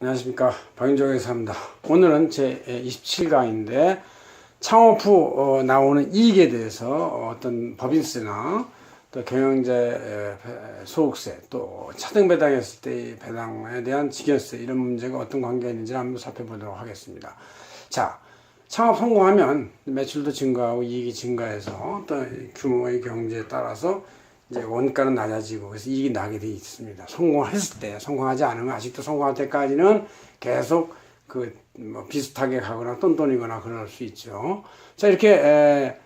안녕하십니까. 박윤정에서 합니다. 오늘은 제 27강인데 창업 후 어, 나오는 이익에 대해서 어떤 법인세나 또 경영자 소득세 또 차등 배당했을 때의 배당에 대한 직연세 이런 문제가 어떤 관계가 있는지 한번 살펴보도록 하겠습니다. 자 창업 성공하면 매출도 증가하고 이익이 증가해서 또 규모의 경제에 따라서 이제 원가는 낮아지고 그래서 이익이 나게 돼 있습니다. 성공을 했을 때 성공하지 않으면 아직도 성공할 때까지는 계속 그 뭐 비슷하게 가거나 똔똔이거나 그럴 수 있죠. 자 이렇게 에,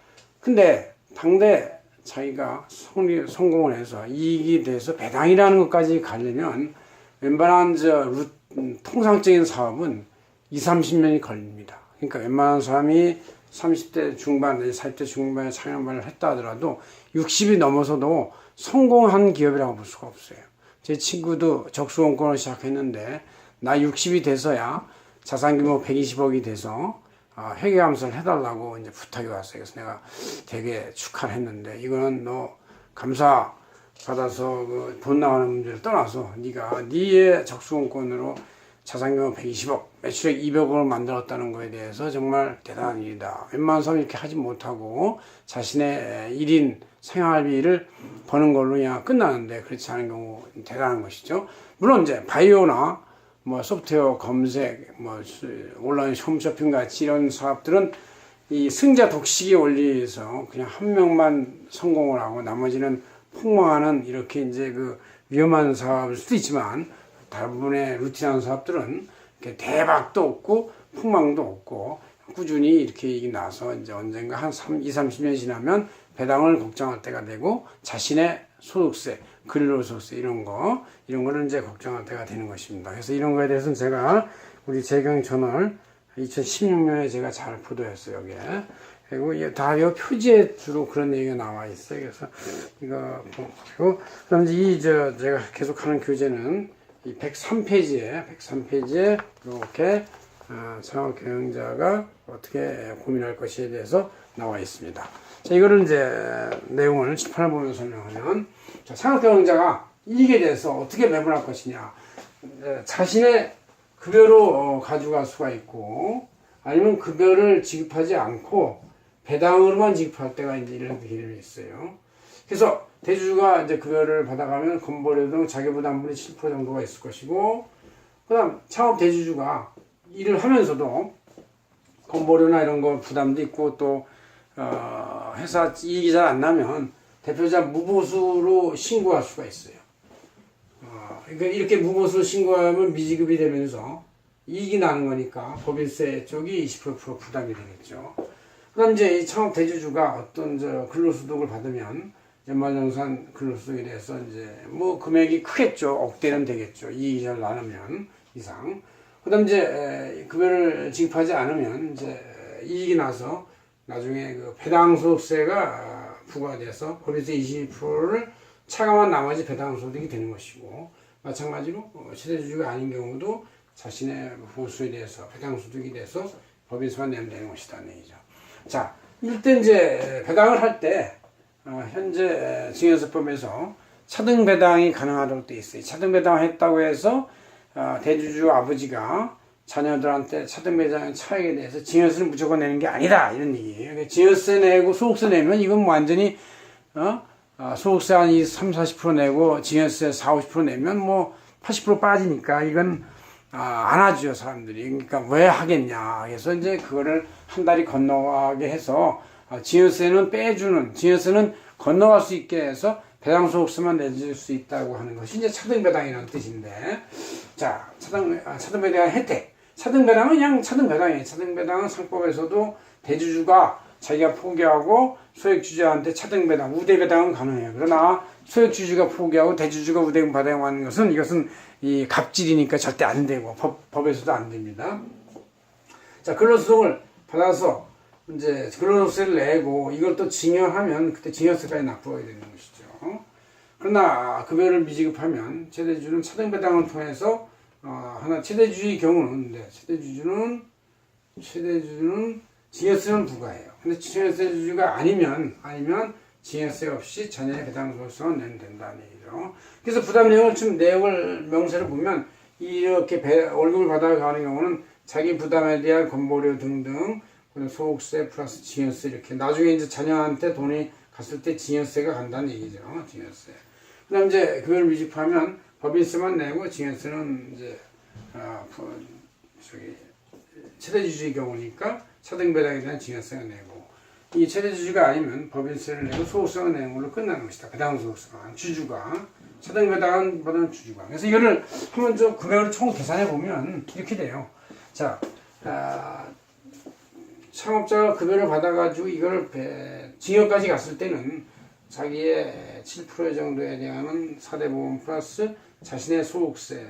근데 당대 자기가 성리, 성공을 해서 이익이 돼서 배당이라는 것까지 가려면 웬만한 저 루, 음, 통상적인 사업은 2, 30년이 걸립니다. 그러니까 웬만한 사람이 30대 중반, 40대 중반에 창업을 했다 하더라도 60이 넘어서도 성공한 기업이라고 볼 수가 없어요. 제 친구도 적수원권을 시작했는데 나 60이 돼서야 자산 규모 120억이 돼서 아, 회계감사를 해달라고 이제 부탁이 왔어요. 그래서 내가 되게 축하를 했는데 이거는 너 감사 받아서 그 돈 나가는 문제를 떠나서 네가 네의 적수원권으로 자산규모 120억, 매출액 200억을 만들었다는 거에 대해서 정말 대단한 일이다. 사람이 이렇게 하지 못하고 자신의 1인 생활비를 버는 걸로 그냥 끝나는데 그렇지 않은 경우 대단한 것이죠. 물론 이제 바이오나 뭐 소프트웨어 검색, 뭐 온라인 홈쇼핑 같이 이런 사업들은 이 승자 독식의 원리에서 그냥 한 명만 성공을 하고 나머지는 폭망하는 이렇게 이제 그 위험한 사업일 수도 있지만 대부분의 루틴한 사업들은 대박도 없고 폭망도 없고 꾸준히 이렇게 나서 이제 언젠가 한 3, 2, 30년 지나면 배당을 걱정할 때가 되고 자신의 소득세, 근로소득세 이런 거 이런 거를 이제 걱정할 때가 되는 것입니다. 그래서 이런 거에 대해서는 제가 우리 재경 저널 2016년에 제가 잘 보도했어요, 여기에. 그리고 다이 표지에 주로 그런 얘기가 나와 있어요. 그래서 이거 보고 그다음 이제 이 저 제가 계속하는 교재는 이 103페이지에 103페이지에 이렇게 어, 창업 경영자가 어떻게 고민할 것에 대해서 나와 있습니다. 자, 이거를 이제 내용을 칠판을 보면서 설명하면 자, 창업 경영자가 이익에 대해서 어떻게 매몰할 것이냐 자신의 급여로 어, 가져갈 수가 있고 아니면 급여를 지급하지 않고 배당으로만 지급할 때가 이제 이런 개념이 있어요. 그래서 대주주가 이제 급여를 받아가면 건보료 등 자기부담분이 7% 정도가 있을 것이고, 그 다음 창업 대주주가 일을 하면서도 건보료나 이런 거 부담도 있고 또, 어, 회사 이익이 잘 안 나면 대표자 무보수로 신고할 수가 있어요. 어, 그러니까 이렇게 무보수로 신고하면 미지급이 되면서 이익이 나는 거니까 법인세 쪽이 20% 부담이 되겠죠. 그 다음 이제 이 창업 대주주가 어떤 저 근로소득을 받으면 연말정산 근로소득에 대해서 이제 뭐 금액이 크겠죠. 억대는 되겠죠. 이익이 잘 나누면 이상. 그 다음 이제 급여를 지급하지 않으면 이제 이익이 나서 나중에 그 배당소득세가 부과돼서 법인세 20%를 차감한 나머지 배당소득이 되는 것이고 마찬가지로 최대주주가 아닌 경우도 자신의 보수에 대해서 배당소득이 돼서 법인세만 내면 되는 것이다. 얘기죠. 자, 일단 이제 배당을 할때 어, 현재 증여세법에서 차등 배당이 가능하다고 되어 있어요. 차등 배당을 했다고 해서 어, 대주주 아버지가 자녀들한테 차등 배당 차액에 대해서 증여세를 무조건 내는 게 아니다 이런 얘기예요. 그러니까 증여세 내고 소득세 내면 이건 완전히 어? 어 소득세 한 3, 40% 내고 증여세 4, 50% 내면 뭐 80% 빠지니까 이건 아, 안 하죠 사람들이. 그러니까 왜 하겠냐. 그래서 이제 그거를 한 달이 건너가게 해서 아, 지연세는 빼주는, 지연세는 건너갈 수 있게 해서 배당소득세만 내줄 수 있다고 하는 것이 이제 차등배당이라는 뜻인데, 자, 차등, 아, 차등배당 혜택. 차등배당은 그냥 차등배당이에요. 차등배당은 상법에서도 대주주가 자기가 포기하고 소액주주한테 차등배당, 우대배당은 가능해요. 그러나 소액주주가 포기하고 대주주가 우대금 받아야하는 것은 이것은 이 갑질이니까 절대 안 되고 법, 법에서도 안 됩니다. 자, 근로소득을 받아서 이제 근로소득세를 내고 이걸 또 징여하면 그때 징여세까지 납부하게 되는 것이죠. 그러나 급여를 미지급하면 최대주주는 차등배당을 통해서 어, 하나 최대주주의 경우는 네, 최대주주는 최대주주는 징여세는 부과해요. 근데 징여세 주주가 아니면 아니면 징여세 없이 자녀의 배당 소득세만 내면 된다는 얘기죠. 그래서 부담 내용을 좀 내용을 명세를 보면 이렇게 배- 월급을 받아가는 경우는 자기 부담에 대한 건보료 등등 소득세 플러스 증여세 이렇게 나중에 이제 자녀한테 돈이 갔을 때 증여세가 간다는 얘기죠. 증여세. 그다음 이제 그걸 미집하면 법인세만 내고 증여세는 이제 아, 부- 저기 최대주주의 경우니까 차등배당에 대한 증여세가 내고 이 최대주주가 아니면 법인세를 내고 소득세가 내는 걸로 끝나는 것이다. 그 다음 소득세가 주주가 차등배당은 받는 주주가. 그래서 이거를 한번 좀 금액을 총 계산해 보면 이렇게 돼요. 자, 아, 창업자가 급여를 받아가지고 이걸 배- 징역까지 갔을 때는 자기의 7% 정도에 대한 사대보험 플러스 자신의 소득세,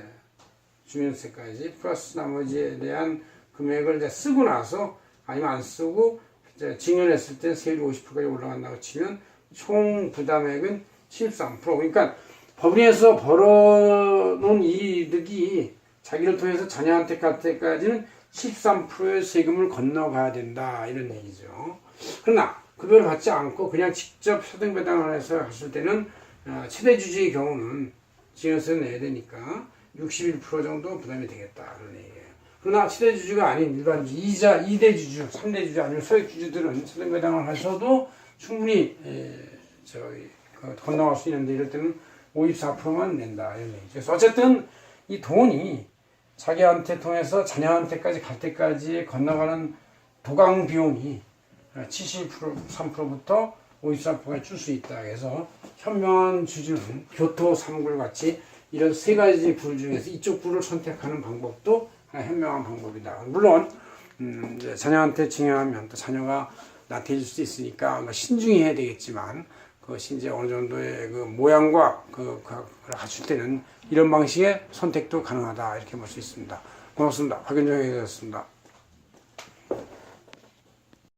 주민세까지 플러스 나머지에 대한 금액을 이제 쓰고 나서 아니면 안 쓰고 이제 징여냈을 때 세율이 50%까지 올라간다고 치면 총 부담액은 13%. 그러니까 법인에서 벌어놓은 이득이 자기를 통해서 자녀한테 갈 때까지는 13%의 세금을 건너가야 된다 이런 얘기죠. 그러나 급여를 받지 않고 그냥 직접 소등배당을 해서 갔을 때는 어, 최대 주주의 경우는 증여세를 내야 되니까 61% 정도 부담이 되겠다 그런 얘기예요. 그러나 최대 주주가 아닌 일반 이자 2대 주주, 3대 주주 아니면 소액 주주들은 소등배당을 하셔도 충분히 에, 저기 그 건너갈 수 있는데 이럴 때는 54%만 낸다 이런 얘기죠. 그래서 어쨌든 이 돈이 자기한테 통해서 자녀한테까지 갈 때까지 건너가는 도강 비용이 70% 3%부터 53%까지 줄수 있다. 그래서 현명한 주주는 교토 삼굴 같이 이런 세 가지 굴 중에서 이쪽 굴을 선택하는 방법도 현명한 방법이다. 물론 음, 이제 자녀한테 증여하면 또 자녀가 나태해질 수 있으니까 뭐 신중히 해야 되겠지만 그것이 이제 어느 정도의 그 모양과 그, 그 갖출 때는 이런 방식의 선택도 가능하다 이렇게 볼 수 있습니다. 고맙습니다. 박윤정에게였습니다